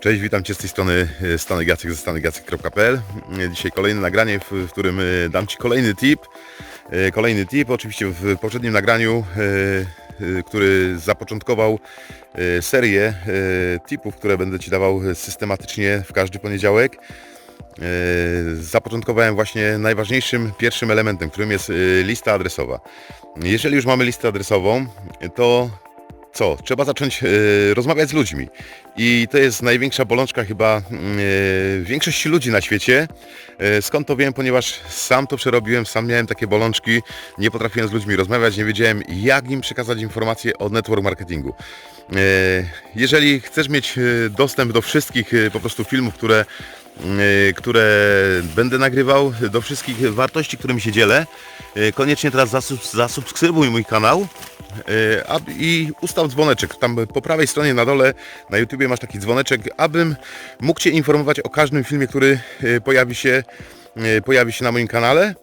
Cześć, witam Cię z tej strony e, Stanek ze stanekjacek.pl E, Dzisiaj kolejne nagranie, w, którym e, dam Ci kolejny tip. Kolejny tip, oczywiście w poprzednim nagraniu, który zapoczątkował serię tipów, które będę Ci dawał systematycznie w każdy poniedziałek. Zapoczątkowałem właśnie najważniejszym pierwszym elementem, którym jest lista adresowa. Jeżeli już mamy listę adresową, to co? Trzeba zacząć e, rozmawiać z ludźmi. I to jest największa bolączka chyba e, większości ludzi na świecie. E, skąd to wiem? Ponieważ sam to przerobiłem, sam miałem takie bolączki, nie potrafiłem z ludźmi rozmawiać, nie wiedziałem jak im przekazać informacje o network marketingu. Jeżeli chcesz mieć dostęp do wszystkich po prostu filmów, które y, które będę nagrywał, do wszystkich wartości, którymi się dzielę. Y, Koniecznie teraz zasub, zasubskrybuj mój kanał y, i ustaw dzwoneczek. Tam po prawej stronie na dole na YouTubie masz taki dzwoneczek, abym mógł Cię informować o każdym filmie, który y, pojawi się, y, pojawi się na moim kanale.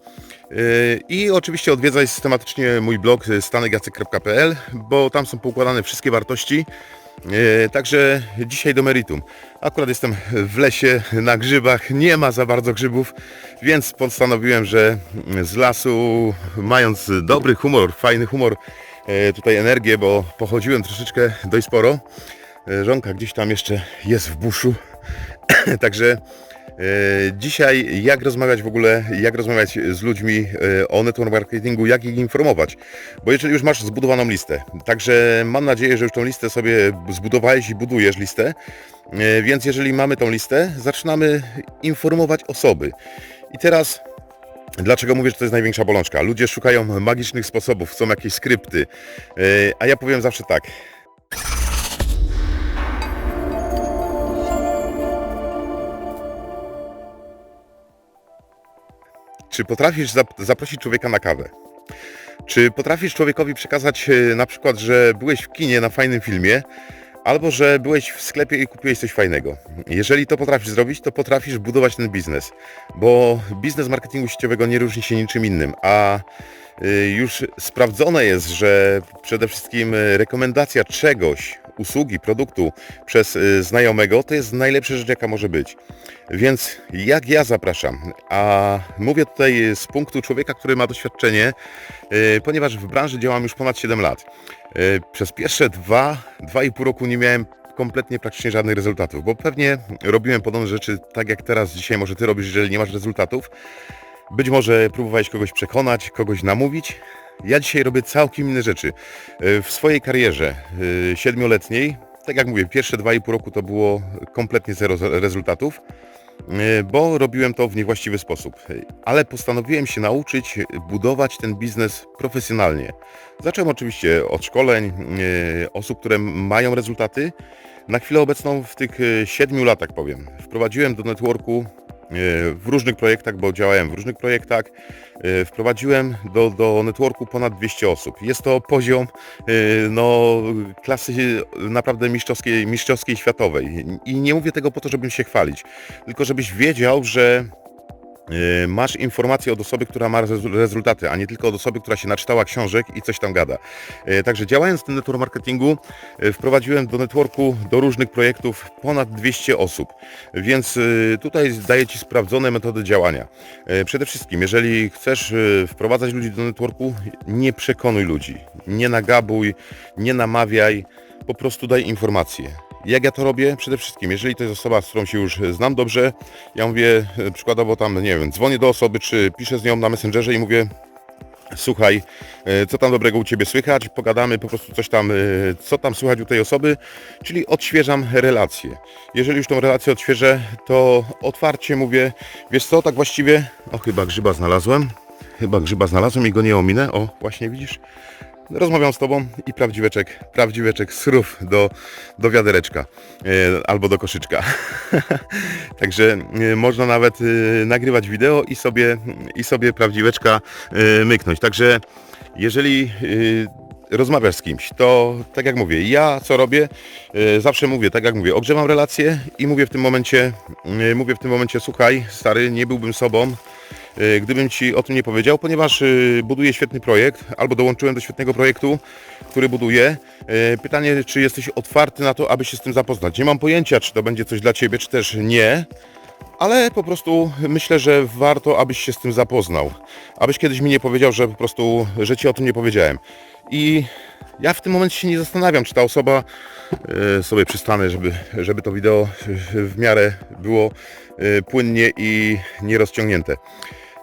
I oczywiście odwiedzaj systematycznie mój blog stanegacek.pl, bo tam są poukładane wszystkie wartości. E, Także dzisiaj do meritum. Akurat jestem w lesie na grzybach, nie ma za bardzo grzybów, więc postanowiłem, że z lasu, mając dobry humor, fajny humor, e, tutaj energię, bo pochodziłem troszeczkę dość sporo. E, Żonka gdzieś tam jeszcze jest w buszu, także E, Dzisiaj jak rozmawiać w ogóle, jak rozmawiać z ludźmi e, o network marketingu, jak ich informować. Bo jeżeli już masz zbudowaną listę, także mam nadzieję, że już tą listę sobie zbudowałeś i budujesz listę, e, więc jeżeli mamy tą listę, zaczynamy informować osoby. I teraz Dlaczego mówię, że to jest największa bolączka? Ludzie szukają magicznych sposobów, chcą jakieś skrypty, e, a ja powiem zawsze tak. Czy potrafisz zap- zaprosić człowieka na kawę? Czy potrafisz człowiekowi przekazać e, na przykład, że byłeś w kinie na fajnym filmie, albo że byłeś w sklepie i kupiłeś coś fajnego? Jeżeli to potrafisz zrobić, to potrafisz budować ten biznes, bo biznes marketingu sieciowego nie różni się niczym innym, a y, już sprawdzone jest, że przede wszystkim y, rekomendacja czegoś, usługi, produktu przez y, znajomego to jest najlepsza rzecz, jaka może być. Więc jak ja zapraszam, a mówię tutaj z punktu człowieka, który ma doświadczenie, y, ponieważ w branży działam już ponad 7 lat. Y, Przez pierwsze dwa, dwa i pół roku nie miałem kompletnie praktycznie żadnych rezultatów, bo pewnie robiłem podobne rzeczy tak jak teraz dzisiaj może ty robisz, jeżeli nie masz rezultatów. Być może próbowałeś kogoś przekonać, kogoś namówić. Ja dzisiaj robię całkiem inne rzeczy. Y, W swojej karierze y, siedmioletniej, tak jak mówię, pierwsze dwa i pół roku to było kompletnie zero rezultatów, y, bo robiłem to w niewłaściwy sposób. Ale postanowiłem się nauczyć budować ten biznes profesjonalnie. Zacząłem oczywiście od szkoleń, osób, które mają rezultaty. Na chwilę obecną w tych y, siedmiu latach powiem, wprowadziłem do networku w różnych projektach, bo działałem w różnych projektach, y, wprowadziłem do, do networku ponad 200 osób. Jest to poziom y, no, klasy naprawdę mistrzowskiej, mistrzowskiej światowej. I nie mówię tego po to, żebym się chwalić, tylko żebyś wiedział, że masz informację od osoby, która ma rezu- rezultaty, a nie tylko od osoby, która się naczytała książek i coś tam gada. Yy, Także działając w tym network marketingu, yy, wprowadziłem do networku, do różnych projektów ponad 200 osób. Więc tutaj daję Ci sprawdzone metody działania. Przede wszystkim, jeżeli chcesz wprowadzać ludzi do networku, nie przekonuj ludzi, nie nagabuj, nie namawiaj, po prostu daj informacje. Jak ja to robię? Przede wszystkim, jeżeli to jest osoba, z którą się już znam dobrze, ja mówię e, przykładowo tam, nie wiem, dzwonię do osoby, czy piszę z nią na Messengerze i mówię słuchaj, e, co tam dobrego u Ciebie słychać, pogadamy po prostu coś tam, e, co tam słychać u tej osoby, czyli odświeżam relację. Jeżeli już tą relację odświeżę, to otwarcie mówię, wiesz co, tak właściwie, o chyba grzyba znalazłem, chyba grzyba znalazłem i go nie ominę, o właśnie widzisz, Rozmawiam z Tobą i prawdziweczek, prawdziweczek srów do, do wiadereczka e, albo do koszyczka. Także e, można nawet e, nagrywać wideo i sobie, i sobie prawdziweczka myknąć. Także jeżeli rozmawiasz z kimś, to tak jak mówię, ja co robię, zawsze mówię, tak jak mówię, ogrzewam relacje i mówię w tym momencie, mówię w tym momencie, słuchaj, stary, nie byłbym sobą, gdybym Ci o tym nie powiedział, ponieważ e, buduję świetny projekt, albo dołączyłem do świetnego projektu, który buduję. E, Pytanie, czy jesteś otwarty na to, aby się z tym zapoznać. Nie mam pojęcia, czy to będzie coś dla Ciebie, czy też nie, ale po prostu myślę, że warto, abyś się z tym zapoznał. Abyś kiedyś mi nie powiedział, że po prostu, że Ci o tym nie powiedziałem. I ja w tym momencie się nie zastanawiam, czy ta osoba e, sobie przystanę, żeby, żeby to wideo w miarę było e, płynnie i nierozciągnięte.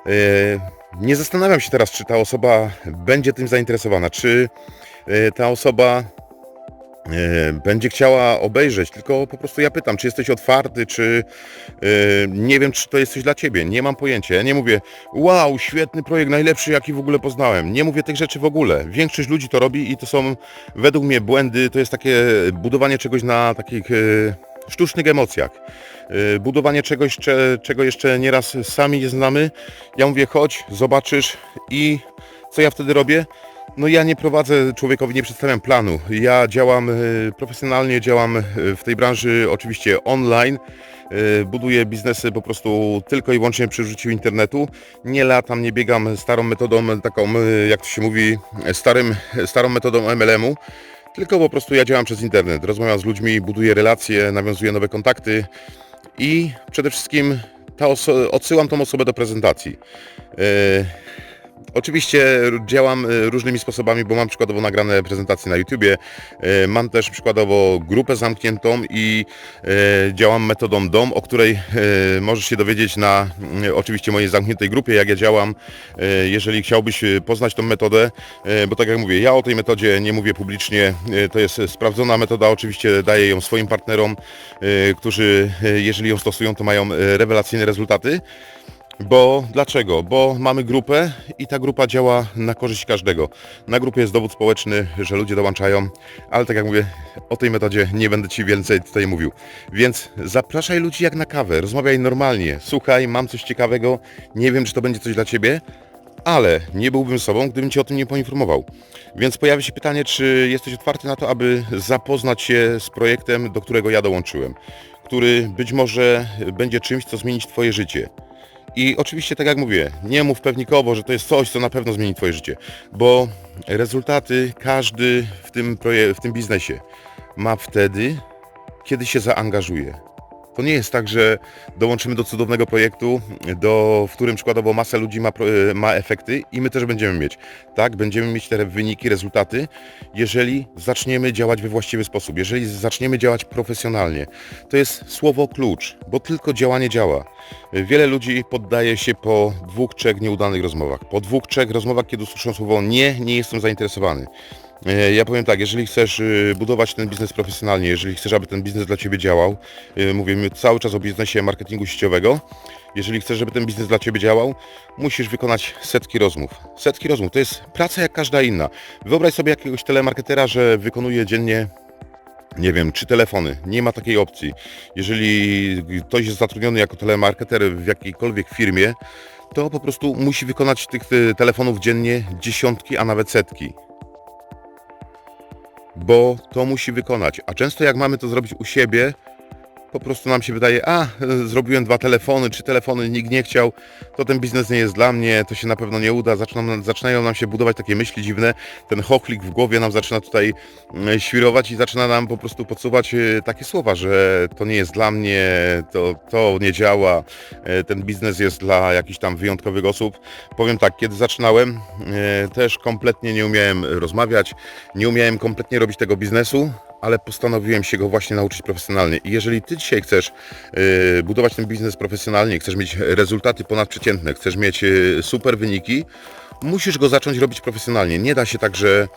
E, Nie zastanawiam się teraz, czy ta osoba będzie tym zainteresowana, czy e, ta osoba e, będzie chciała obejrzeć, tylko po prostu ja pytam, czy jesteś otwarty, czy nie wiem, czy to jest coś dla Ciebie, nie mam pojęcia. Ja nie mówię, wow, świetny projekt, najlepszy, jaki w ogóle poznałem. Nie mówię tych rzeczy w ogóle. Większość ludzi to robi i to są według mnie błędy, to jest takie budowanie czegoś na takich sztucznych emocjach. E, Budowanie czegoś, cze- czego jeszcze nieraz sami nie znamy. Ja mówię, chodź, zobaczysz i co ja wtedy robię? No ja nie prowadzę człowiekowi, nie przedstawiam planu. Ja działam e, profesjonalnie, działam e, w tej branży oczywiście online. Buduję biznesy po prostu tylko i wyłącznie przy użyciu internetu. Nie latam, nie biegam starą metodą, taką jak to się mówi, starym, starą metodą MLM-u. Tylko po prostu ja działam przez internet. Rozmawiam z ludźmi, buduję relacje, nawiązuję nowe kontakty i przede wszystkim ta odsyłam tą osobę do prezentacji. E, Oczywiście działam e, różnymi sposobami, bo mam przykładowo nagrane prezentacje na YouTubie, e, mam też przykładowo grupę zamkniętą i e, działam metodą DOM, o której możesz się dowiedzieć na oczywiście mojej zamkniętej grupie, jak ja działam. Jeżeli chciałbyś poznać tą metodę, bo tak jak mówię, ja o tej metodzie nie mówię publicznie, to jest sprawdzona metoda, oczywiście daję ją swoim partnerom, którzy jeżeli ją stosują, to mają rewelacyjne rezultaty. Bo dlaczego? Bo mamy grupę i ta grupa działa na korzyść każdego. Na grupie jest dowód społeczny, że ludzie dołączają, ale tak jak mówię, o tej metodzie nie będę Ci więcej tutaj mówił. Więc zapraszaj ludzi jak na kawę, rozmawiaj normalnie. Słuchaj, mam coś ciekawego, nie wiem czy to będzie coś dla Ciebie, ale nie byłbym sobą, gdybym Cię o tym nie poinformował. Więc pojawia się pytanie, czy jesteś otwarty na to, aby zapoznać się z projektem, do którego ja dołączyłem, który być może będzie czymś, co zmienić Twoje życie. I oczywiście, tak jak mówię, nie mów pewnikowo, że to jest coś, co na pewno zmieni Twoje życie, bo rezultaty każdy w tym, w tym biznesie ma wtedy, kiedy się zaangażuje. To nie jest tak, że dołączymy do cudownego projektu, do, w którym przykładowo masa ludzi ma, pro- ma efekty i my też będziemy mieć. Tak, będziemy mieć te wyniki, rezultaty, jeżeli zaczniemy działać we właściwy sposób, jeżeli zaczniemy działać profesjonalnie. To jest słowo klucz, bo tylko działanie działa. Wiele ludzi poddaje się po dwóch, trzech nieudanych rozmowach. Po dwóch, trzech rozmowach, kiedy usłyszą słowo nie, nie jestem zainteresowany. E, Ja powiem tak, jeżeli chcesz y, budować ten biznes profesjonalnie, jeżeli chcesz, aby ten biznes dla Ciebie działał, y, mówimy cały czas o biznesie marketingu sieciowego, jeżeli chcesz, żeby ten biznes dla Ciebie działał, musisz wykonać setki rozmów. Setki rozmów, to jest praca jak każda inna. Wyobraź sobie jakiegoś telemarketera, że wykonuje dziennie nie wiem, trzy telefony. Nie ma takiej opcji. Jeżeli ktoś jest zatrudniony jako telemarketer w jakiejkolwiek firmie, to po prostu musi wykonać tych y, telefonów dziennie dziesiątki, a nawet setki bo to musi wykonać. A często jak mamy to zrobić u siebie, po prostu nam się wydaje, a zrobiłem dwa telefony, trzy telefony, nikt nie chciał, to ten biznes nie jest dla mnie, to się na pewno nie uda, zaczną, zaczynają nam się budować takie myśli dziwne, ten chochlik w głowie nam zaczyna tutaj mm, świrować i zaczyna nam po prostu podsuwać e, takie słowa, że to nie jest dla mnie, to, to nie działa, e, ten biznes jest dla jakichś tam wyjątkowych osób. Powiem tak, kiedy zaczynałem, e, też kompletnie nie umiałem rozmawiać, nie umiałem kompletnie robić tego biznesu, ale postanowiłem się go właśnie nauczyć profesjonalnie. I jeżeli Ty dzisiaj chcesz yy, budować ten biznes profesjonalnie, chcesz mieć rezultaty ponadprzeciętne, chcesz mieć yy, super wyniki, musisz go zacząć robić profesjonalnie. Nie da się tak, że,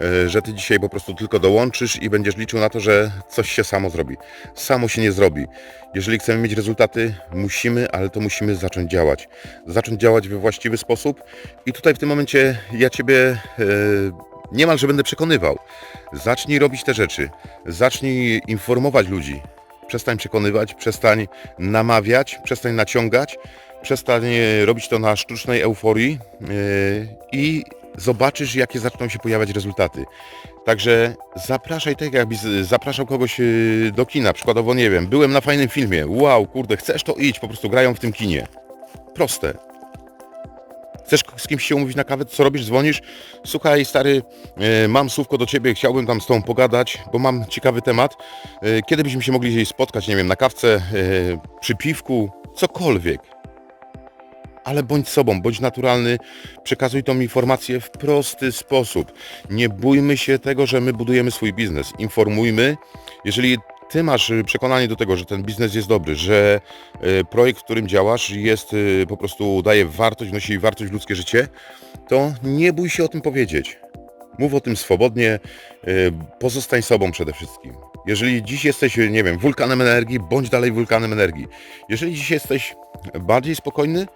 yy, że Ty dzisiaj po prostu tylko dołączysz i będziesz liczył na to, że coś się samo zrobi. Samo się nie zrobi. Jeżeli chcemy mieć rezultaty, musimy, ale to musimy zacząć działać. Zacząć działać we właściwy sposób i tutaj w tym momencie ja Ciebie niemalże będę przekonywał. Zacznij robić te rzeczy. Zacznij informować ludzi. Przestań przekonywać, przestań namawiać, przestań naciągać, przestań e, robić to na sztucznej euforii yy, i zobaczysz, jakie zaczną się pojawiać rezultaty. Także zapraszaj tak, jakbyś zapraszał kogoś yy, do kina. Przykładowo, nie wiem, byłem na fajnym filmie. Wow, kurde, chcesz to idź, po prostu grają w tym kinie. Proste. Chcesz z kimś się umówić na kawę, co robisz? Dzwonisz? Słuchaj, stary, e, mam słówko do ciebie, chciałbym tam z tobą pogadać, bo mam ciekawy temat. E, Kiedy byśmy się mogli spotkać, nie wiem, na kawce, e, przy piwku, cokolwiek. Ale bądź sobą, bądź naturalny, przekazuj tą informację w prosty sposób. Nie bójmy się tego, że my budujemy swój biznes. Informujmy, jeżeli ty masz y, przekonanie do tego, że ten biznes jest dobry, że y, projekt, w którym działasz jest y, po prostu daje wartość, wnosi wartość w ludzkie życie, to nie bój się o tym powiedzieć. Mów o tym swobodnie, pozostań sobą przede wszystkim. Jeżeli dziś jesteś, nie wiem, wulkanem energii, bądź dalej wulkanem energii. Jeżeli dziś jesteś bardziej spokojny,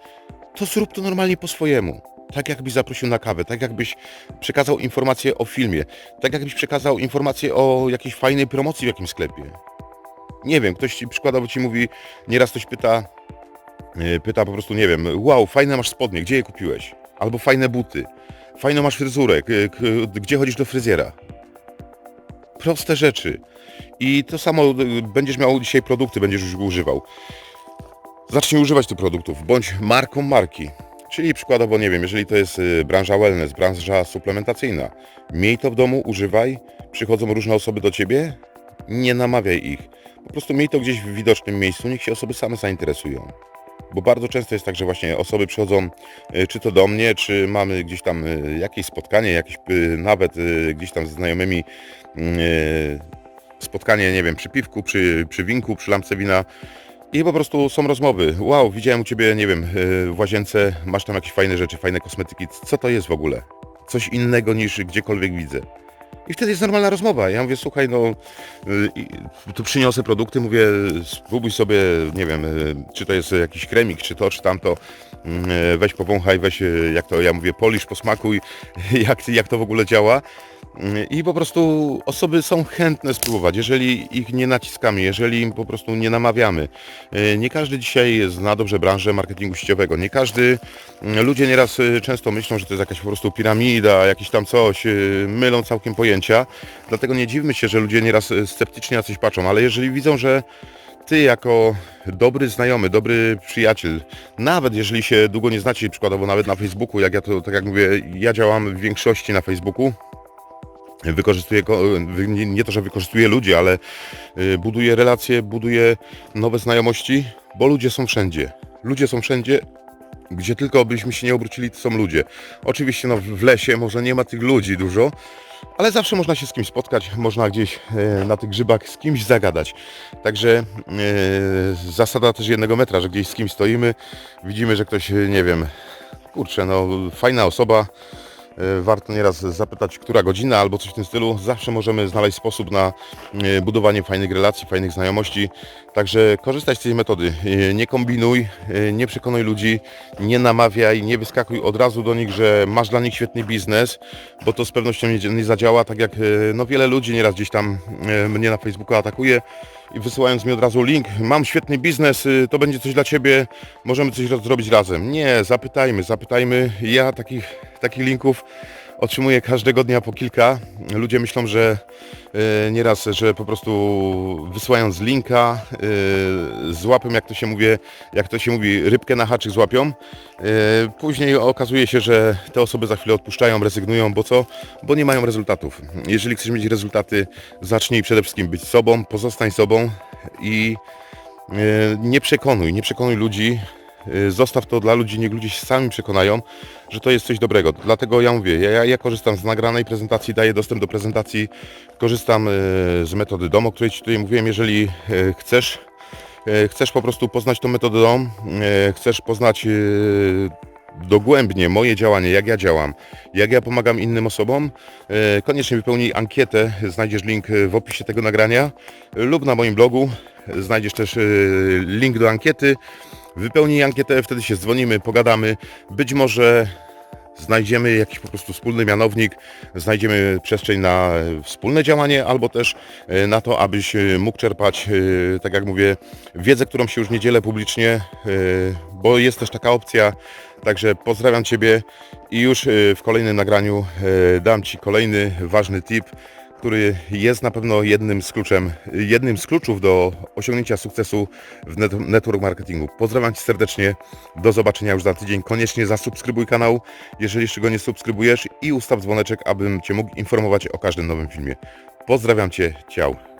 to zrób to normalnie po swojemu. Tak jakbyś zaprosił na kawę, tak jakbyś przekazał informację o filmie, tak jakbyś przekazał informację o jakiejś fajnej promocji w jakimś sklepie. Nie wiem, ktoś przykładowo ci mówi, nieraz ktoś pyta, yy, pyta po prostu, nie wiem, wow, fajne masz spodnie, gdzie je kupiłeś? Albo fajne buty, fajną masz fryzurę, gdzie chodzisz do fryzjera? Proste rzeczy. I to samo y, będziesz miał dzisiaj produkty, będziesz już używał. Zacznij używać tych produktów, bądź marką marki. Czyli przykładowo, nie wiem, jeżeli to jest y, branża wellness, branża suplementacyjna, miej to w domu, używaj, przychodzą różne osoby do ciebie, nie namawiaj ich. Po prostu miej to gdzieś w widocznym miejscu, niech się osoby same zainteresują. Bo bardzo często jest tak, że właśnie osoby przychodzą y, czy to do mnie, czy mamy gdzieś tam y, jakieś spotkanie, jakieś nawet gdzieś tam ze znajomymi spotkanie, nie wiem, przy piwku, przy, przy winku, przy lampce wina i po prostu są rozmowy. Wow, widziałem u Ciebie, nie wiem, y, w łazience, masz tam jakieś fajne rzeczy, fajne kosmetyki. Co to jest w ogóle? Coś innego niż gdziekolwiek widzę. I wtedy jest normalna rozmowa. Ja mówię, słuchaj, no, i tu przyniosę produkty, mówię, spróbuj sobie, nie wiem, y, czy to jest jakiś kremik, czy to, czy tamto. Y, Weź powąchaj, weź, jak to ja mówię, polisz, posmakuj, jak, jak to w ogóle działa. I po prostu osoby są chętne spróbować, jeżeli ich nie naciskamy, jeżeli im po prostu nie namawiamy. Y, Nie każdy dzisiaj zna dobrze branżę marketingu sieciowego. Nie każdy, y, ludzie nieraz y, często myślą, że to jest jakaś po prostu piramida, jakiś tam coś, mylą całkiem pojęcia. Dlatego nie dziwmy się, że ludzie nieraz sceptycznie na coś patrzą, ale jeżeli widzą, że ty jako dobry znajomy, dobry przyjaciel, nawet jeżeli się długo nie znacie, przykładowo nawet na Facebooku, jak ja to, tak jak mówię, ja działam w większości na Facebooku, wykorzystuję, ko- wy- nie, to, że wykorzystuję ludzi, ale y, buduję relacje, buduję nowe znajomości, bo ludzie są wszędzie. Ludzie są wszędzie, gdzie tylko byśmy się nie obrócili, to są ludzie. Oczywiście no, w lesie może nie ma tych ludzi dużo, ale zawsze można się z kimś spotkać, można gdzieś e, na tych grzybach z kimś zagadać. Także e, zasada też jednego metra, że gdzieś z kimś stoimy, widzimy, że ktoś, e, nie wiem, kurczę, no fajna osoba, Warto nieraz zapytać, która godzina albo coś w tym stylu. Zawsze możemy znaleźć sposób na e, budowanie fajnych relacji, fajnych znajomości. Także korzystaj z tej metody. E, Nie kombinuj, e, nie przekonuj ludzi, nie namawiaj, nie wyskakuj od razu do nich, że masz dla nich świetny biznes, bo to z pewnością nie, zadziała. Tak jak e, no, wiele ludzi nieraz gdzieś tam e, mnie na Facebooku atakuje i wysyłając mi od razu link, mam świetny biznes, y, to będzie coś dla Ciebie, możemy coś zrobić razem. Nie, zapytajmy, zapytajmy. Ja takich, takich linków otrzymuję każdego dnia po kilka. Ludzie myślą, że y, nieraz, że po prostu wysyłając linka, y, złapią, jak to się mówi, jak to się mówi, rybkę na haczyk złapią. Y, Później okazuje się, że te osoby za chwilę odpuszczają, rezygnują, bo co? Bo nie mają rezultatów. Jeżeli chcesz mieć rezultaty, zacznij przede wszystkim być sobą, pozostań sobą i nie przekonuj, nie przekonuj ludzi. Y, Zostaw to dla ludzi, niech ludzie się sami przekonają, że to jest coś dobrego. Dlatego ja mówię, ja, ja korzystam z nagranej prezentacji, daję dostęp do prezentacji, korzystam y, z metody DOM, o której Ci tutaj mówiłem. Jeżeli y, chcesz, chcesz po prostu poznać tą metodę DOM, chcesz poznać dogłębnie moje działanie, jak ja działam, jak ja pomagam innym osobom, koniecznie wypełnij ankietę, znajdziesz link w opisie tego nagrania lub na moim blogu, znajdziesz też link do ankiety, wypełnij ankietę, wtedy się dzwonimy, pogadamy, być może znajdziemy jakiś po prostu wspólny mianownik, znajdziemy przestrzeń na e, wspólne działanie albo też e, na to, abyś e, mógł czerpać, tak jak mówię, wiedzę, którą się już nie dzielę publicznie, bo jest też taka opcja. Także pozdrawiam Ciebie i już w kolejnym nagraniu dam Ci kolejny ważny tip, który jest na pewno jednym z kluczem, jednym z kluczów do osiągnięcia sukcesu w net- network marketingu. Pozdrawiam Cię serdecznie, do zobaczenia już za tydzień. Koniecznie zasubskrybuj kanał, jeżeli jeszcze go nie subskrybujesz i ustaw dzwoneczek, abym Cię mógł informować o każdym nowym filmie. Pozdrawiam Cię, ciao.